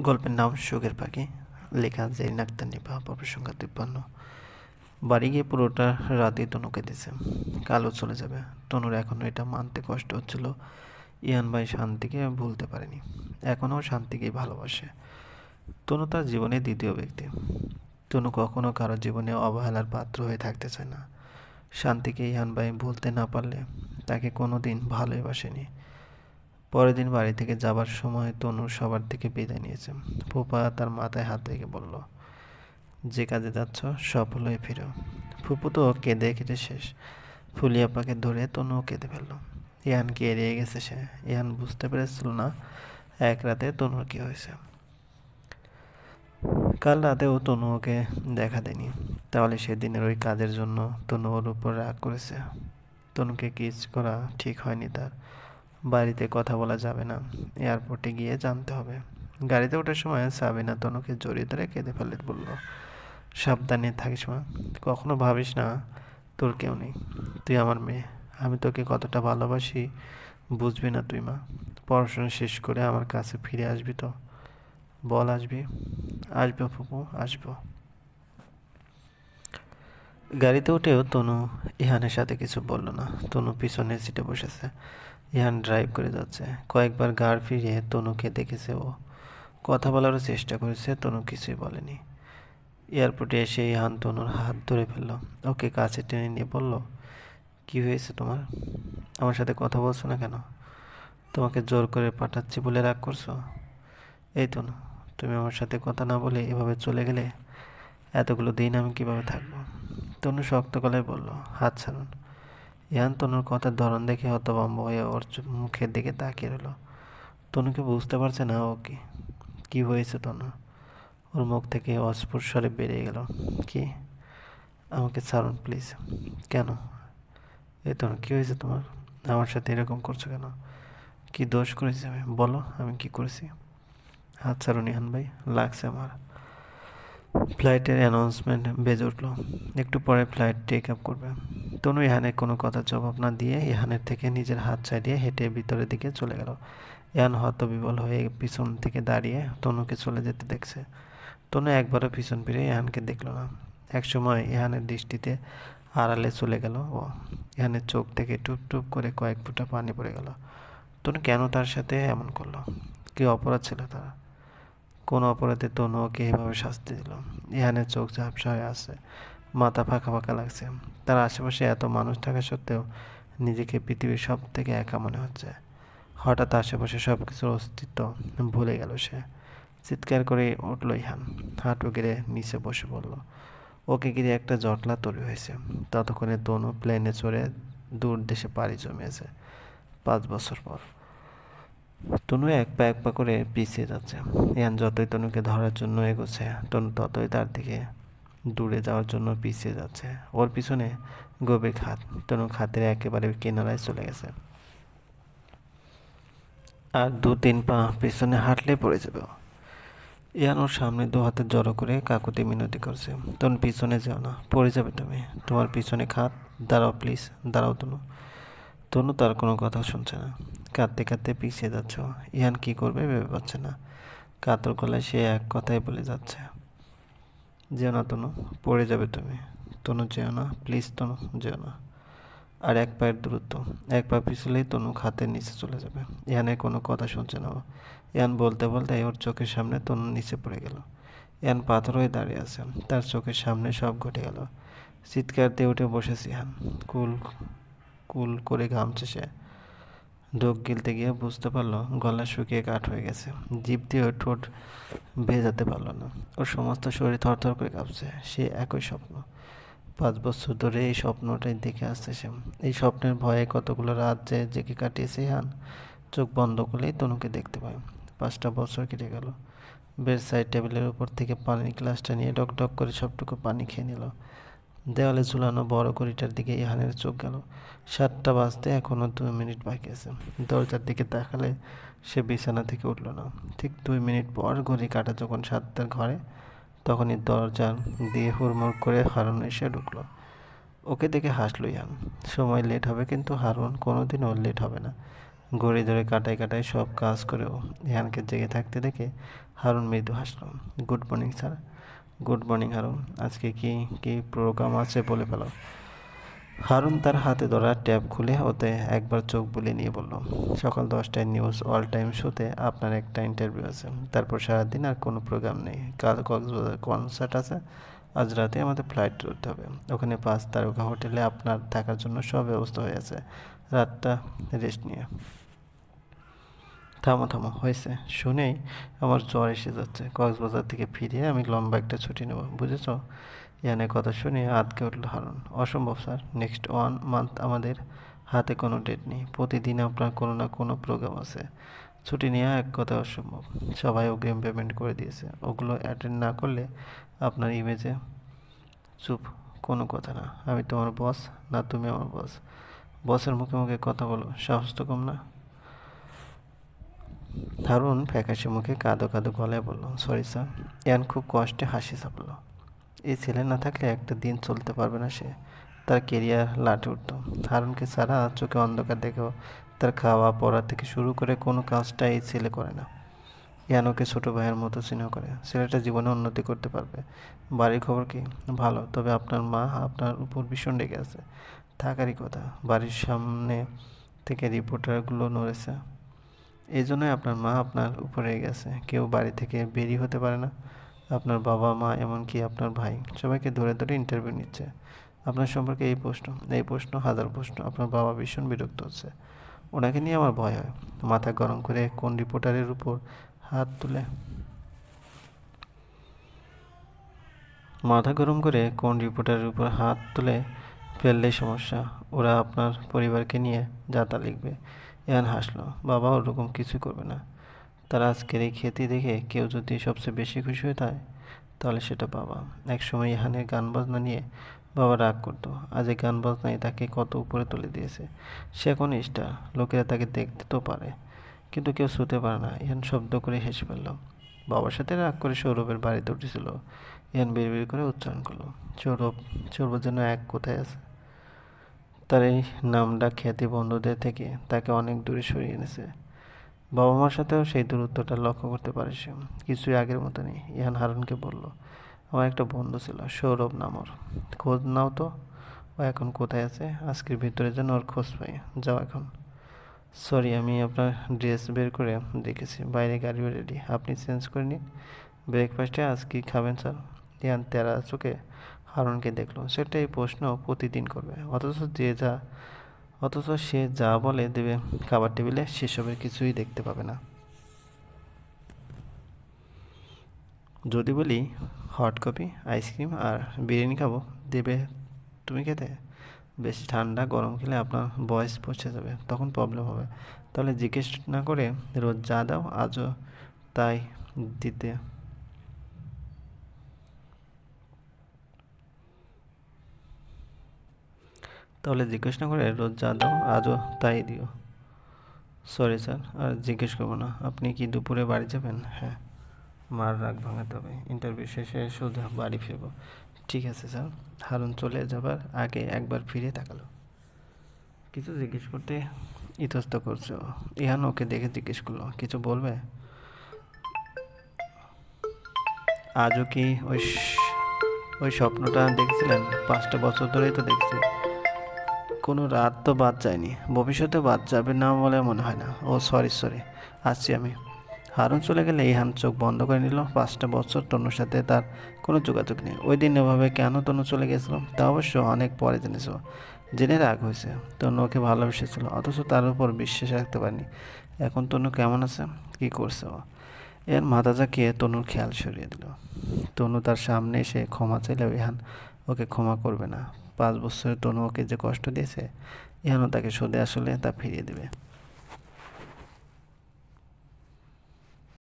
গল্পের নাম সুখের পাখি। লেখা জেরিন আক্তার নিপা সংখ্যা তিপ্পান্ন। বাড়ি গিয়ে পুরোটা রাতে তনুকে দিছে কালও চলে যাবে। তনুর এখনও এটা মানতে কষ্ট হচ্ছিল। ইয়ান ভাই শান্তিকে ভুলতে পারেনি। এখনও শান্তিকেই ভালোবাসে। তনু তার জীবনে দ্বিতীয় ব্যক্তি। তনু কখনো কারও জীবনে অবহেলার পাত্র হয়ে থাকতে চায় না। শান্তিকে ইয়ান ভাই ভুলতে না পারলে তাকে কোনো দিন ভালোই বাসেনি। পরের দিন বাড়ি থেকে যাবার সময় তনু সবার থেকে বিদায় নিয়েছে। ফুপা তার মাথায় হাত রেখে বলল, যে কাজে যাচ্ছ সফল হয়ে ফিরো ফুপু তো কেঁদে কেটে শেষ। ফুলিয়াপাকে ধরে তনুও কেঁদে ফেলল। ইহানকে এড়িয়ে গেছে সে? ইহান বুঝতে পেরেছিল না এক রাতে তনুর কি হয়েছে। কাল রাতেও তনু ওকে দেখা দেয়নি। তাহলে সেদিনের ওই কাজের জন্য তনু ওর উপর রাগ করেছে। তনুকে কিস করা ঠিক হয়নি তার। বাড়িতে কথা বলা যাবে না। এয়ারপোর্টে গিয়ে জানতে হবে। গাড়িতে ওঠার সময় সাবিনা তনুকে জড়িয়ে ধরে কেঁদে ফেলে বলল, সাবধানে থাকিস মা, কখনো ভাবিস না, তোর কেউ নেই। তুই আমার মেয়ে, আমি তোকে কতটা ভালোবাসি, বুঝবি না তুই মা। পড়াশোনা শেষ করে আমার কাছে ফিরে আসবি তো। বল আসবি। আসব ফুপু আসব। গাড়িতে উঠেও তনু ইহানের সাথে কিছু বলল না। তনু পিছনের সিটে বসেছে। ইহান ড্রাইভ করে যাচ্ছে। কয়েকবার গাড় ফিরিয়ে তনুকে দেখেছে ও। কথা বলারও চেষ্টা করেছে, তনু কিছুই বলেনি। এয়ারপোর্টে এসে ইহান তনুর হাত ধরে ফেলল। ওকে কাছে টেনে নিয়ে বলল, কি হয়েছে তোমার? আমার সাথে কথা বলছো না কেন? তোমাকে জোর করে পাঠাচ্ছি বলে রাগ করছ? এই তনু, তুমি আমার সাথে কথা না বলে এভাবে চলে গেলে এতগুলো দিন আমি কীভাবে থাকব? তনু শক্ত গলায় বলল, হাত ছাড়ুন। ইহান তনুর কথার ধরন দেখে হতভম্ব হয়ে ওর মুখের দিকে তাকিয়ে রইল। তনুকে বুঝতে পারছে না ও কি, কী হয়েছে তনু? ওর মুখ থেকে অস্ফুট স্বরে বেরিয়ে গেল। কি? আমাকে ছাড়ুন প্লিজ। কেন? এই তনু, কী হয়েছে তোমার? আমার সাথে এরকম করছ কেন? কি দোষ করেছি আমি? বলো, আমি কি করেছি? হাত ছাড়ুন ইহান ভাই, লাগছে আমার। ফ্লাইটের অ্যানাউন্সমেন্ট বেজে উঠল। একটু পরে ফ্লাইট টেক আপ করবে। তনু ইহানের কোনো কথা জবাব না দিয়ে ইহানের থেকে নিজের হাত ছাড়িয়ে হেঁটে ভিতরের দিকে চলে গেল। ইহান হতবিবল হয়ে পিছন থেকে দাঁড়িয়ে তনুকে চলে যেতে দেখছে। তনু একবারও পিছন ফিরে ইহানকে দেখল না। একসময় ইহানের দৃষ্টিতে আড়ালে চলে গেল ও। ইহানের চোখ থেকে টুপ টুপ করে কয়েক ফুটা পানি পড়ে গেল। তনু কেন তার সাথে এমন করল? কি অপরাধ ছিল তার? কোন অপরাধে তনু ওকে এভাবে শাস্তি দিল। ইহানের চোখ ঝাপসা হয়ে আছে, মাথা ফাঁকা ফাঁকা লাগছে। তার আশেপাশে এত মানুষ থাকা সত্ত্বেও নিজেকে পৃথিবীর সব থেকে একা মনে হচ্ছে। হঠাৎ আশেপাশে সব কিছুর অস্তিত্ব ভুলে গেল সে। চিৎকার করে উঠল ইহান, হাঁটু গিরে নিচে বসে পড়ল। ওকে গিরে একটা জটলা তৈরি হয়েছে। ততক্ষণে তনু প্লেনে চড়ে দূর দেশে পাড়ি জমিয়েছে। পাঁচ বছর পর। তনু এক পা এক পা করে পিছিয়ে যাচ্ছে। ইয়ান যতই তনুকে ধরার জন্য এগোচ্ছে, তনু ততই তার দিকে দূরে যাওয়ার জন্য পিছিয়ে যাচ্ছে। ওর পিছনে গভীর খাত। তনু খাতের একেবারে কিনারায় চলে গেছে। আর দু তিন পা পিছনে হাঁটলে পড়ে যাবে। ইয়ান ওর সামনে দু হাতে জড়ো করে কাকুতি মিনতি করছে। তনু পিছনে যাও না, পড়ে যাবে তুমি। তোমার পিছনে খাত, দাঁড়াও প্লিজ, দাঁড়াও তনু। তনু তার কোনো কথা শুনছে না। কাঁদতে কাঁদতে পিছিয়ে যাচ্ছ ইহান কি করবে ভেবে পাচ্ছে না। কাতর গলায় সে এক কথাই বলে যাচ্ছে, যেও না তনু, পড়ে যাবে তুমি। তনু যেও না প্লিজ তনু যেও না। আর এক পায়ের দূরত্ব, এক পা পিছলেই তনু খাতের নিচে চলে যাবে। ইহানের কোনো কথা শুনছে না ইয়ান বলতে বলতে ওর চোখের সামনে তনু নিচে পড়ে গেল। ইয়ান পাথর হয়ে দাঁড়িয়ে আছে। তার চোখের সামনে সব ঘটে গেল। চিৎকার দিয়ে উঠে বসেছি ইহান। কুল কুল করে ঘামছে সে। ঢোক গিলতে গিয়ে বুঝতে পারল, গলা শুকিয়ে কাঠ হয়ে গেছে। জিভ দিয়ে ঠোঁট ভেজাতে পারল না। ওর সমস্ত শরীর থরথর করে কাঁপছে। সে একই স্বপ্ন। পাঁচ বছর ধরে এই স্বপ্নটাই দেখে আসছে সে। এই স্বপ্নের ভয়ে কতগুলো রাত যে জেগে কাটিয়েছে হান, চোখ বন্ধ করলেই তনুকে দেখতে পায়। পাঁচটা বছর কেটে গেল। বেড সাইড টেবিলের উপর থেকে পানির গ্লাসটা নিয়ে ডক ডক করে সবটুকু পানি খেয়ে নিল। দেওয়ালে ঝুলানো বড় ঘড়িটার দিকে ইহানের চোখ গেল। সাতটা বাজতে এখনও দুই মিনিট বাকি আছে। দরজার দিকে তাকালে সে বিছানা থেকে উঠল না। ঠিক দুই মিনিট পর ঘড়ি কাটা যখন সাতটার ঘরে, তখনই দরজা দিয়ে হুড়মুড় করে হারুন এসে ঢুকলো। ওকে দেখে হাসলো ইয়ান। সময় লেট হবে কিন্তু হারুন কোনোদিনও লেট হবে না। ঘড়ি ধরে কাটায় কাটায় সব কাজ করেও ইহানকে জেগে থাকতে দেখে হারুন মৃদু হাসলো। Good morning, sir. Good morning, Harun. আজকে কি কি প্রোগ্রাম আছে বলে ফেলো। হারুন তার হাতে ধরা ট্যাব খুলে ওতে একবার চোখ বুলিয়ে নিয়ে বলল, সকাল দশটায় নিউজ অল টাইম শোতে আপনার একটা ইন্টারভিউ আছে। তারপর সারাদিন আর কোনো প্রোগ্রাম নেই। কাল কক্সবাজার কনসার্ট আছে। আজ রাতে আমাদের ফ্লাইট ধরতে হবে। ওখানে পাঁচ তারকা হোটেলে আপনার থাকার জন্য সব ব্যবস্থা হয়ে আছে। রাতটা রেস্ট নিয়ে। থামো থামো হয়েছে। শুনেই আমার জ্বর এসে যাচ্ছে। কক্সবাজার থেকে ফিরে আমি লম্বা একটা ছুটি নেব, বুঝেছ? ইয়ানের কথা শুনে আতকে উঠল হারুন। অসম্ভব, স্যার। নেক্সট ওয়ান মান্থ আমাদের হাতে কোনো ডেট নেই। প্রতিদিন আপনার কোনো না কোনো প্রোগ্রাম আছে। ছুটি নেওয়া এক কথা অসম্ভব। সবাই অগ্রিম পেমেন্ট করে দিয়েছে। ওগুলো অ্যাটেন্ড না করলে আপনার ইমেজে চুপ কোনো কথা না। আমি তোমার বস, না তুমি আমার বস। বসের মুখে মুখে কথা বলো। সাহস তো কম না? হারুন ফ্যাকাশে মুখে কাঁদো কাঁদো গলায় বলল, সরি স্যার। ইয়ান খুব কষ্টে হাসি চাপল এই ছেলে না থাকলে একটা দিন চলতে পারবে না সে। তার কেরিয়ার লাটে উঠত। হারুনকে সারা চোখে অন্ধকার দেখেও তার খাওয়া, পড়া থেকে শুরু করে কোনো কাজটা এই ছেলে করে না। ইয়ান ওকে ছোটো ভাইয়ের মতো স্নেহ করে। ছেলেটা জীবনে উন্নতি করতে পারবে। বাড়ির খবর কি? ভালো। তবে আপনার মা আপনার উপর ভীষণ রেগে আছে। থাকারই কথা। বাড়ির সামনে থেকে রিপোর্টারগুলো নড়েছে। এই জন্যই আপনার মা আপনার উপরে গেছে। কেউ বাড়ি থেকে বেরিয়ে হতে পারে না। আপনার বাবা, মা, এমনকি আপনার ভাই, সবাইকে ধরে ধরে ইন্টারভিউ নিচ্ছে। আপনার সম্পর্কে এই প্রশ্ন এই প্রশ্ন, হাজার প্রশ্ন। আপনার বাবা ভীষণ বিরক্ত হচ্ছে। ওনাকে নিয়ে আমার ভয় হয়। মাথা গরম করে কোন রিপোর্টারের উপর হাত তুলে? মাথা গরম করে কোন রিপোর্টারের উপর হাত তুলে ফেললেই সমস্যা। ওরা আপনার পরিবারকে নিয়ে যাতা লিখবে। ইয়ান হাসলো, বাবা ওরকম কিছু করবে না। তার আজকের এই খ্যাতি দেখে কেউ যদি সবচেয়ে বেশি খুশি হয়ে থাকে, তাহলে সেটা বাবা। এক সময় ইহানের গান বাজনা নিয়ে বাবা রাগ করতো। আজ এই গান বাজনায় তাকে কত উপরে তুলে দিয়েছে। সে এখন স্টার লোকেরা তাকে দেখতে তো পারে, কিন্তু কেউ শুতে পারে না। ইহান শব্দ করে হেসে ফেলল। বাবার সাথে রাগ করে সৌরভের বাড়িতে উঠেছিল ইহান বিড় করে উচ্চারণ করল, সৌরভ সৌরভ যেন এক কোথায় আছে? তার এই নামটা খ্যাতি বন্ধুদের থেকে তাকে অনেক দূরে সরিয়ে এনেছে। বাবা মার সাথেও সেই দূরত্বটা লক্ষ্য করতে পারে সে। কিছুই আগের মতো নেই ইহান হারুনকে বলল, আমার একটা বন্ধু ছিল, সৌরভ নামর। খোঁজ নাও তো, ও এখন কোথায় আছে? আজকের ভিতরে যেন ওর খোঁজ পাই। যাও এখন। সরি, আমি আপনার ড্রেস বের করে দেখেছি। বাইরে গাড়িও রেডি আপনি চেঞ্জ করে নিন। ব্রেকফাস্টে আজ কী খাবেন, স্যার? ইয়ান তেরা চোখে হারুনকে দেখল। সেটা এই প্রশ্ন প্রতিদিন করবে। অথচ যে যা, অথচ সে যা বলে দেবে খাবার টেবিলে, সেসবের কিছুই দেখতে পাবে না। যদি বলি হট কফি আইসক্রিম আর বিরিয়ানি খাব, দেবে তুমি খেতে? বেশি ঠান্ডা গরম খেলে আপনার বয়স পৌঁছে যাবে, তখন প্রবলেম হবে। তাহলে জিজ্ঞেস না করে রোজ যা দাও, আজও তাই দিতে তাহলে জিজ্ঞেস না করে রোজ যা দাও, আজও তাই দিও। সরি স্যার আর জিজ্ঞেস করব না। আপনি কি দুপুরে বাড়ি যাবেন? হ্যাঁ। মার রাগ ভাঙাতে হবে। ইন্টারভিউ শেষে সোজা বাড়ি ফিরবো। ঠিক আছে স্যার হারুন চলে যাবার আগে একবার ফিরে তাকালো। কিছু জিজ্ঞেস করতে ইতস্ত করছ ইহান ওকে দেখে জিজ্ঞেস করল, কিছু বলবে? আজও কি ওই ওই স্বপ্নটা দেখছিলেন? পাঁচটা বছর ধরেই তো দেখছি। কোনো রাত তো বাদ যায়নি। ভবিষ্যতে বাদ যাবে না বলে মনে হয় না। ও সরি সরি আসছি আমি। হারুন চলে গেলে ইহান চোখ বন্ধ করে নিল। পাঁচটা বছর তনুর সাথে তার কোনো যোগাযোগ নেই। ওই দিন এভাবে কেন তনু চলে গেছিল, তা অবশ্য অনেক পরে জেনেছ। জেনে রাগ হয়েছে। তনু ওকে ভালোবেসেছিল, অথচ তার উপর বিশ্বাস রাখতে পারেনি। এখন তনু কেমন আছে? কি করছে ও? এর মাথা জাকিয়ে তনুর খেয়াল সরিয়ে দিল। তনু তার সামনে এসে ক্ষমা চাইলেও ইহান ওকে ক্ষমা করবে না। পাঁচ বছরের তনুকে যে কষ্ট দিয়েছে এখনও তাকে সুদে আসলে তা ফিরিয়ে দেবে।